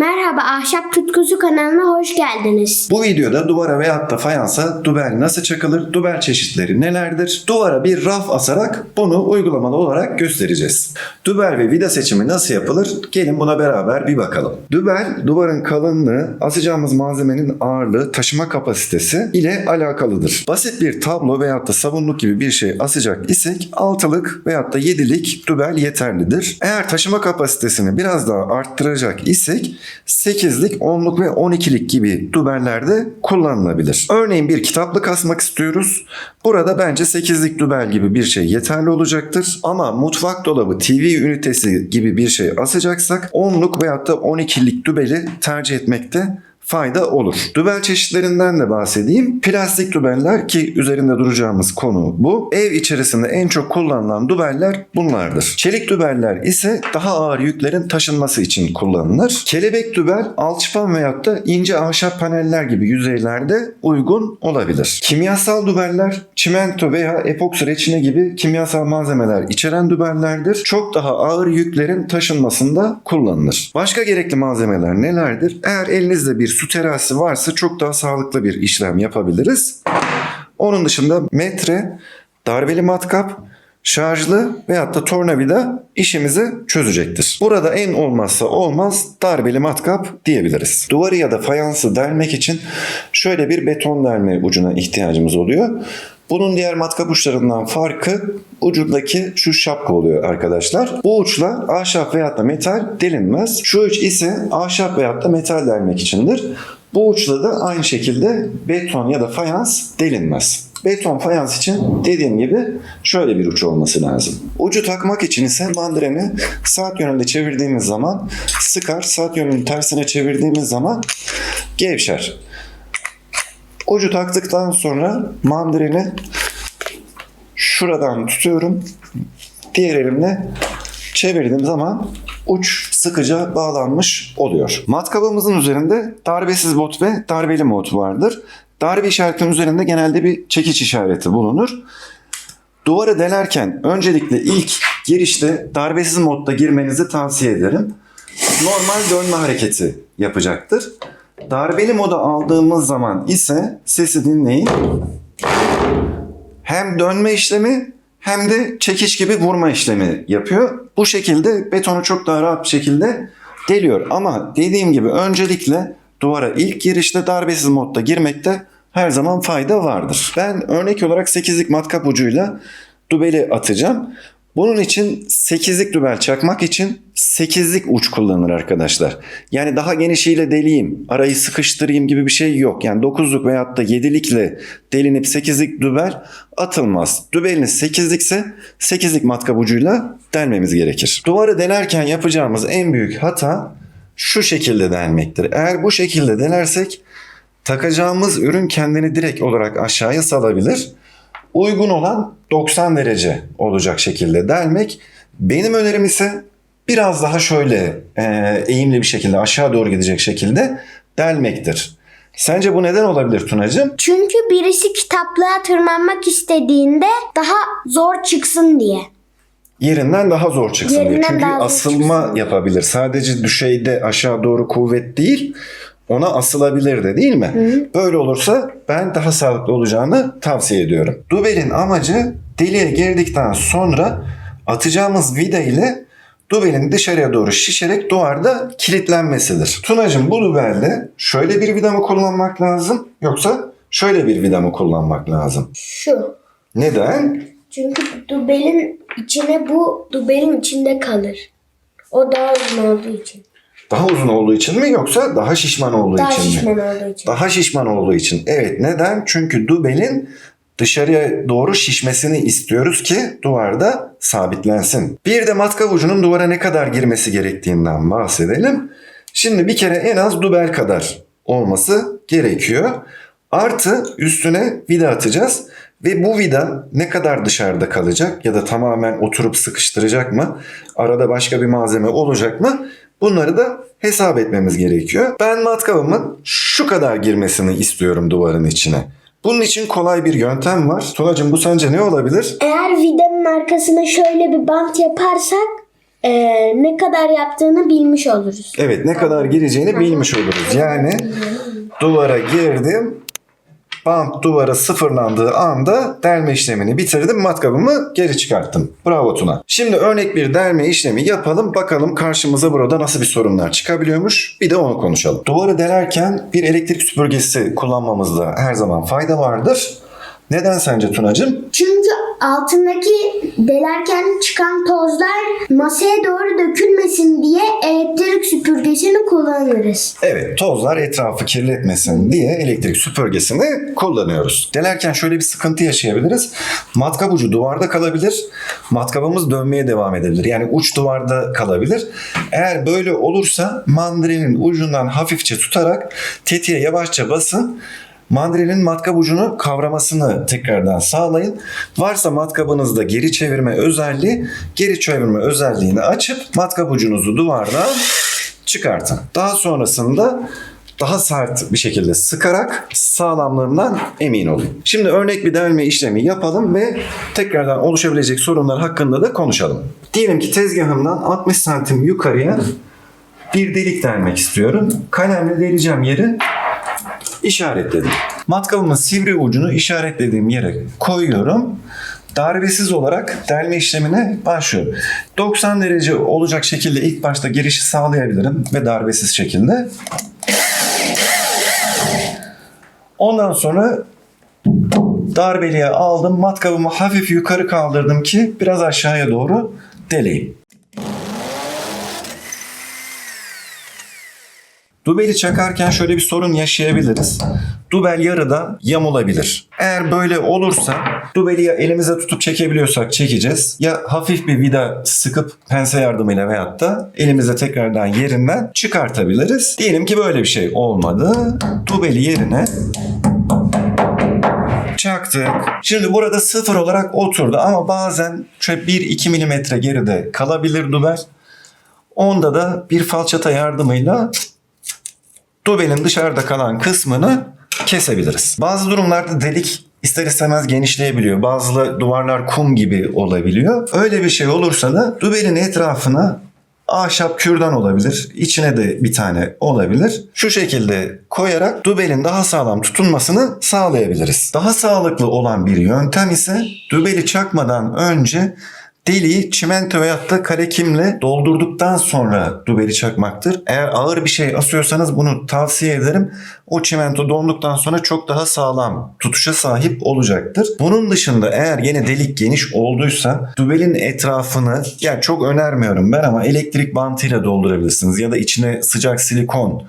Matter Merhaba Ahşap Tutkusu kanalına hoş geldiniz. Bu videoda duvara veyahut da fayansa dubel nasıl çakılır, dubel çeşitleri nelerdir, duvara bir raf asarak bunu uygulamalı olarak göstereceğiz. Dubel ve vida seçimi nasıl yapılır? Gelin buna beraber bir bakalım. Dubel, duvarın kalınlığı, asacağımız malzemenin ağırlığı, taşıma kapasitesi ile alakalıdır. Basit bir tablo veyahut da sabunluk gibi bir şey asacak isek altılık veyahut da yedilik dubel yeterlidir. Eğer taşıma kapasitesini biraz daha arttıracak isek 8'lik, 10'luk ve 12'lik gibi dubellerde kullanılabilir. Örneğin bir kitaplık asmak istiyoruz. Burada bence 8'lik dubel gibi bir şey yeterli olacaktır. Ama mutfak dolabı, TV ünitesi gibi bir şey asacaksak 10'luk veyahut da 12'lik dubeli tercih etmekte fayda olur. Dübel çeşitlerinden de bahsedeyim. Plastik dübeller ki üzerinde duracağımız konu bu. Ev içerisinde en çok kullanılan dübeller bunlardır. Çelik dübeller ise daha ağır yüklerin taşınması için kullanılır. Kelebek dübel alçıpan veyahut da ince ahşap paneller gibi yüzeylerde uygun olabilir. Kimyasal dübeller çimento veya epoksi reçine gibi kimyasal malzemeler içeren dübellerdir. Çok daha ağır yüklerin taşınmasında kullanılır. Başka gerekli malzemeler nelerdir? Eğer elinizde bir su terası varsa çok daha sağlıklı bir işlem yapabiliriz. Onun dışında metre, darbeli matkap, şarjlı veyahut da tornavida işimizi çözecektir. Burada en olmazsa olmaz darbeli matkap diyebiliriz. Duvarı ya da fayansı delmek için şöyle bir beton delme ucuna ihtiyacımız oluyor. Bunun diğer matkap uçlarından farkı ucundaki şu şapka oluyor arkadaşlar. Bu uçla ahşap veyahut da metal delinmez. Şu uç ise ahşap veyahut da metal delmek içindir. Bu uçla da aynı şekilde beton ya da fayans delinmez. Beton fayans için dediğim gibi şöyle bir uç olması lazım. Ucu takmak için ise mandreni saat yönünde çevirdiğimiz zaman sıkar, saat yönünün tersine çevirdiğimiz zaman gevşer. Ucu taktıktan sonra mandalini şuradan tutuyorum. Diğer elimle çevirdiğim zaman uç sıkıca bağlanmış oluyor. Matkabımızın üzerinde darbesiz bot ve darbeli mod vardır. Darbe işaretinin üzerinde genelde bir çekiç işareti bulunur. Duvara delerken öncelikle ilk girişte darbesiz modda girmenizi tavsiye ederim. Normal dönme hareketi yapacaktır. Darbeli moda aldığımız zaman ise sesi dinleyin. Hem dönme işlemi hem de çekiş gibi vurma işlemi yapıyor. Bu şekilde betonu çok daha rahat bir şekilde deliyor. Ama dediğim gibi öncelikle duvara ilk girişte darbesiz modda girmekte her zaman fayda vardır. Ben örnek olarak 8'lik matkap ucuyla dubeli atacağım. Bunun için 8'lik dübel çakmak için 8'lik uç kullanılır arkadaşlar. Yani daha genişiyle deleyim, arayı sıkıştırayım gibi bir şey yok. Yani 9'luk veyahut da 7'likle delinip 8'lik dübel atılmaz. Dübeliniz 8'likse 8'lik matkap ucuyla delmemiz gerekir. Duvarı delerken yapacağımız en büyük hata şu şekilde delmektir. Eğer bu şekilde delersek takacağımız ürün kendini direkt olarak aşağıya salabilir uygun olan 90 derece olacak şekilde delmek. Benim önerim ise biraz daha şöyle e, eğimli bir şekilde aşağı doğru gidecek şekilde delmektir. Sence bu neden olabilir Tunacığım? Çünkü birisi kitaplığa tırmanmak istediğinde daha zor çıksın diye. Yerinden daha zor çıksın diye. Yerinden Çünkü daha zor asılma çıksın. yapabilir. Sadece düşeyde aşağı doğru kuvvet değil ona asılabilir de değil mi? Böyle olursa ben daha sağlıklı olacağını tavsiye ediyorum. Dubelin amacı deliğe girdikten sonra atacağımız vida ile dubelin dışarıya doğru şişerek duvarda kilitlenmesidir. Tunacığım bu dubelde şöyle bir vida mı kullanmak lazım yoksa şöyle bir vida mı kullanmak lazım? Şu. Neden? Çünkü dubelin içine bu dubelin içinde kalır. O daha uzun olduğu için. Daha uzun olduğu için mi yoksa daha şişman olduğu Daha için mi? şişman olduğu için. Daha şişman olduğu için. Evet neden? Çünkü dubelin dışarıya doğru şişmesini istiyoruz ki duvarda sabitlensin. Bir de matkap ucunun duvara ne kadar girmesi gerektiğinden bahsedelim. Şimdi bir kere en az dubel kadar olması gerekiyor. Artı üstüne vida atacağız. Ve bu vida ne kadar dışarıda kalacak ya da tamamen oturup sıkıştıracak mı? Arada başka bir malzeme olacak mı? Bunları da hesap etmemiz gerekiyor. Ben matkabımın şu kadar girmesini istiyorum duvarın içine. Bunun için kolay bir yöntem var. Tunacığım bu sence ne olabilir? Eğer vidanın arkasına şöyle bir bant yaparsak e, ne kadar yaptığını bilmiş oluruz. Evet ne kadar gireceğini bilmiş oluruz. Yani duvara girdim. Bant duvara sıfırlandığı anda delme işlemini bitirdim. Matkabımı geri çıkarttım. Bravo Tuna. Şimdi örnek bir delme işlemi yapalım. Bakalım karşımıza burada nasıl bir sorunlar çıkabiliyormuş. Bir de onu konuşalım. Duvarı delerken bir elektrik süpürgesi kullanmamızda her zaman fayda vardır. Neden sence Tunacığım? Çünkü altındaki delerken çıkan tozlar masaya doğru dökülmesin diye elektrik süpürgesini kullanırız. Evet, tozlar etrafı kirletmesin diye elektrik süpürgesini kullanıyoruz. Delerken şöyle bir sıkıntı yaşayabiliriz. Matkap ucu duvarda kalabilir. Matkabımız dönmeye devam edebilir. Yani uç duvarda kalabilir. Eğer böyle olursa mandalinin ucundan hafifçe tutarak tetiğe yavaşça basın. Mandalinin matkap ucunu kavramasını tekrardan sağlayın. Varsa matkabınızda geri çevirme özelliği, geri çevirme özelliğini açıp matkap ucunuzu duvardan çıkartın. Daha sonrasında daha sert bir şekilde sıkarak sağlamlığından emin olun. Şimdi örnek bir delme işlemi yapalım ve tekrardan oluşabilecek sorunlar hakkında da konuşalım. Diyelim ki tezgahımdan 60 santim yukarıya bir delik delmek istiyorum. Kalemle deleceğim yeri işaretledim. Matkabımın sivri ucunu işaretlediğim yere koyuyorum. Darbesiz olarak delme işlemine başlıyorum. 90 derece olacak şekilde ilk başta girişi sağlayabilirim ve darbesiz şekilde. Ondan sonra darbeliğe aldım. Matkabımı hafif yukarı kaldırdım ki biraz aşağıya doğru deleyim. Dubeli çakarken şöyle bir sorun yaşayabiliriz. Dubel yarıda yamulabilir. Eğer böyle olursa dubeli ya elimize tutup çekebiliyorsak çekeceğiz. Ya hafif bir vida sıkıp pense yardımıyla veyahut da elimize tekrardan yerinden çıkartabiliriz. Diyelim ki böyle bir şey olmadı. Dubeli yerine çaktık. Şimdi burada sıfır olarak oturdu ama bazen şöyle 1-2 milimetre geride kalabilir dubel. Onda da bir falçata yardımıyla dubelin dışarıda kalan kısmını kesebiliriz. Bazı durumlarda delik ister istemez genişleyebiliyor. Bazı duvarlar kum gibi olabiliyor. Öyle bir şey olursa da dubelin etrafına ahşap kürdan olabilir. İçine de bir tane olabilir. Şu şekilde koyarak dubelin daha sağlam tutunmasını sağlayabiliriz. Daha sağlıklı olan bir yöntem ise dubeli çakmadan önce Deliği çimento veyahut da kalekimle doldurduktan sonra dubeli çakmaktır. Eğer ağır bir şey asıyorsanız bunu tavsiye ederim. O çimento donduktan sonra çok daha sağlam tutuşa sahip olacaktır. Bunun dışında eğer yine delik geniş olduysa dubelin etrafını yani çok önermiyorum ben ama elektrik bantıyla doldurabilirsiniz ya da içine sıcak silikon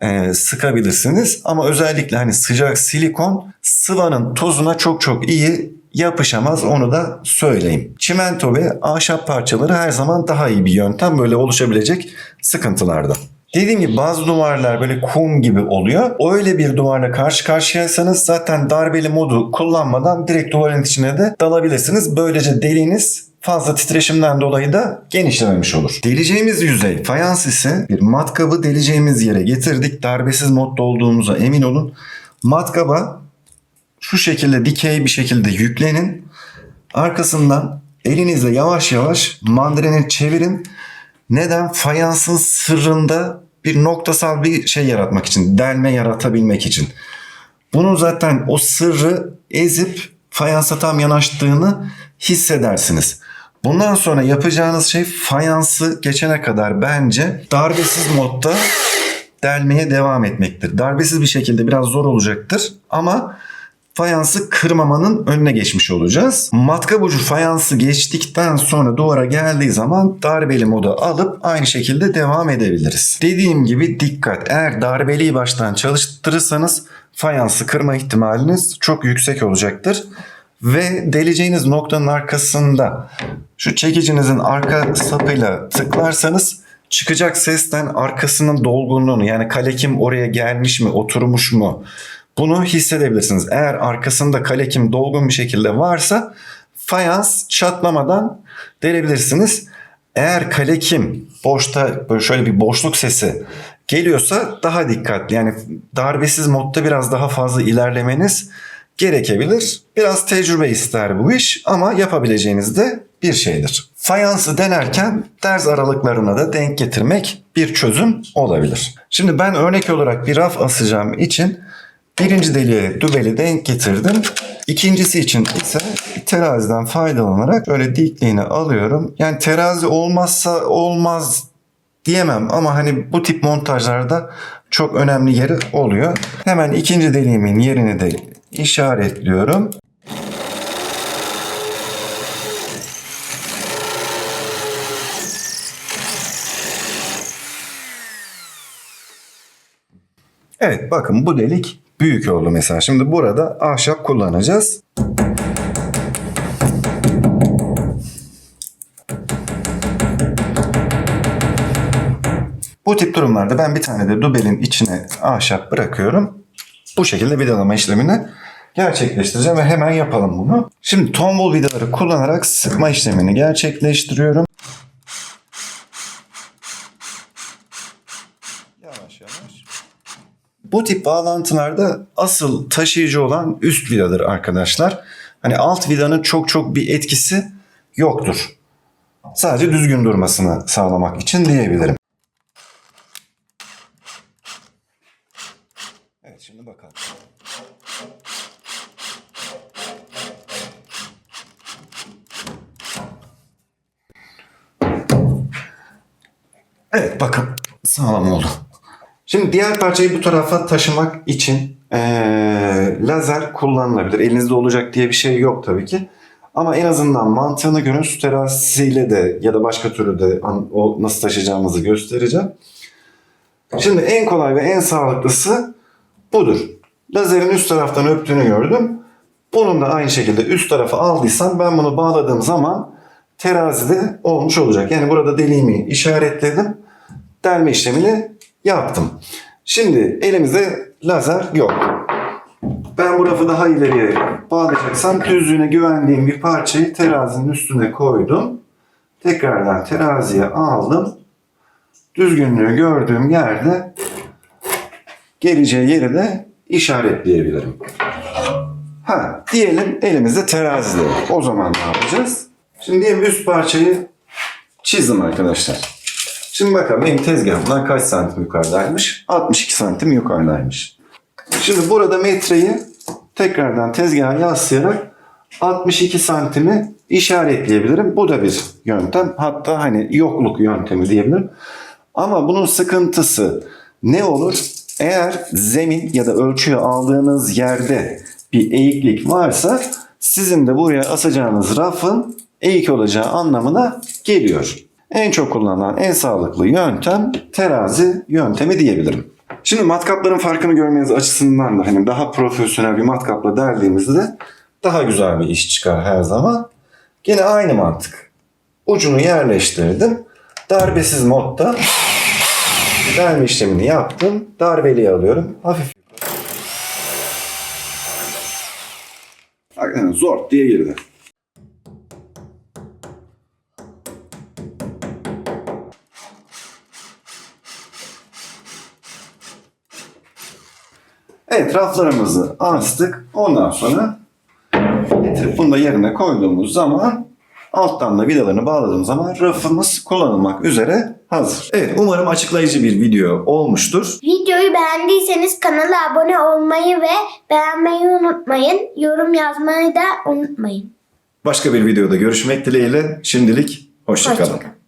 e, sıkabilirsiniz. Ama özellikle hani sıcak silikon sıvanın tozuna çok çok iyi yapışamaz onu da söyleyeyim. Çimento ve ahşap parçaları her zaman daha iyi bir yöntem böyle oluşabilecek sıkıntılarda. Dediğim gibi bazı duvarlar böyle kum gibi oluyor. Öyle bir duvarla karşı karşıyaysanız zaten darbeli modu kullanmadan direkt duvarın içine de dalabilirsiniz. Böylece deliğiniz fazla titreşimden dolayı da genişlememiş olur. Deleceğimiz yüzey fayans ise bir matkabı deleceğimiz yere getirdik. Darbesiz modda olduğumuza emin olun. Matkaba şu şekilde dikey bir şekilde yüklenin. Arkasından elinizle yavaş yavaş mandalini çevirin. Neden? Fayansın sırrında bir noktasal bir şey yaratmak için, delme yaratabilmek için. Bunu zaten o sırrı ezip fayansa tam yanaştığını hissedersiniz. Bundan sonra yapacağınız şey fayansı geçene kadar bence darbesiz modda delmeye devam etmektir. Darbesiz bir şekilde biraz zor olacaktır ama fayansı kırmamanın önüne geçmiş olacağız. Matkap ucu fayansı geçtikten sonra duvara geldiği zaman darbeli moda alıp aynı şekilde devam edebiliriz. Dediğim gibi dikkat. Eğer darbeliyi baştan çalıştırırsanız fayansı kırma ihtimaliniz çok yüksek olacaktır. Ve deleceğiniz noktanın arkasında şu çekicinizin arka sapıyla tıklarsanız çıkacak sesten arkasının dolgunluğunu yani kalekim oraya gelmiş mi oturmuş mu bunu hissedebilirsiniz. Eğer arkasında kalekim dolgun bir şekilde varsa fayans çatlamadan delebilirsiniz. Eğer kalekim boşta böyle şöyle bir boşluk sesi geliyorsa daha dikkatli. Yani darbesiz modda biraz daha fazla ilerlemeniz gerekebilir. Biraz tecrübe ister bu iş ama yapabileceğiniz de bir şeydir. Fayansı denerken derz aralıklarına da denk getirmek bir çözüm olabilir. Şimdi ben örnek olarak bir raf asacağım için birinci deliğe dübeli denk getirdim. İkincisi için ise teraziden faydalanarak böyle dikliğini alıyorum. Yani terazi olmazsa olmaz diyemem ama hani bu tip montajlarda çok önemli yeri oluyor. Hemen ikinci deliğimin yerini de işaretliyorum. Evet bakın bu delik büyük oldu mesela. Şimdi burada ahşap kullanacağız. Bu tip durumlarda ben bir tane de dubelin içine ahşap bırakıyorum. Bu şekilde vidalama işlemini gerçekleştireceğim ve hemen yapalım bunu. Şimdi tombul vidaları kullanarak sıkma işlemini gerçekleştiriyorum. Yavaş yavaş. Bu tip bağlantılarda asıl taşıyıcı olan üst vidadır arkadaşlar. Hani alt vidanın çok çok bir etkisi yoktur. Sadece düzgün durmasını sağlamak için diyebilirim. Evet şimdi bakalım. Evet bakın sağlam oldu. Şimdi diğer parçayı bu tarafa taşımak için eee, lazer kullanılabilir. Elinizde olacak diye bir şey yok tabii ki. Ama en azından mantığını görün. Su terazisiyle de ya da başka türlü de o nasıl taşıyacağımızı göstereceğim. Şimdi en kolay ve en sağlıklısı budur. Lazerin üst taraftan öptüğünü gördüm. Bunun da aynı şekilde üst tarafa aldıysam ben bunu bağladığım zaman terazide olmuş olacak. Yani burada deliğimi işaretledim. Delme işlemini yaptım. Şimdi elimizde lazer yok. Ben bu rafı daha ileriye bağlayacaksam düzlüğüne güvendiğim bir parçayı terazinin üstüne koydum. Tekrardan teraziye aldım. Düzgünlüğü gördüğüm yerde geleceği yeri de işaretleyebilirim. Ha, diyelim elimizde terazi. O zaman ne yapacağız? Şimdi diyelim üst parçayı çizdim arkadaşlar. Şimdi bakalım benim tezgahımdan kaç santim yukarıdaymış? 62 santim yukarıdaymış. Şimdi burada metreyi tekrardan tezgaha yaslayarak 62 santimi işaretleyebilirim. Bu da bir yöntem. Hatta hani yokluk yöntemi diyebilirim. Ama bunun sıkıntısı ne olur? Eğer zemin ya da ölçüyü aldığınız yerde bir eğiklik varsa sizin de buraya asacağınız rafın eğik olacağı anlamına geliyor. En çok kullanılan en sağlıklı yöntem terazi yöntemi diyebilirim. Şimdi matkapların farkını görmeniz açısından da hani daha profesyonel bir matkapla deldiğimizde daha güzel bir iş çıkar her zaman. Gene aynı mantık. Ucunu yerleştirdim. Darbesiz modda delme işlemini yaptım. Darbeliği alıyorum. Hafif Hakikaten zor diye girdi. Evet raflarımızı astık. Ondan sonra getirip bunu da yerine koyduğumuz zaman alttan da vidalarını bağladığımız zaman rafımız kullanılmak üzere hazır. Evet umarım açıklayıcı bir video olmuştur. Videoyu beğendiyseniz kanala abone olmayı ve beğenmeyi unutmayın. Yorum yazmayı da unutmayın. Başka bir videoda görüşmek dileğiyle şimdilik hoşçakalın. Hoşçakalın.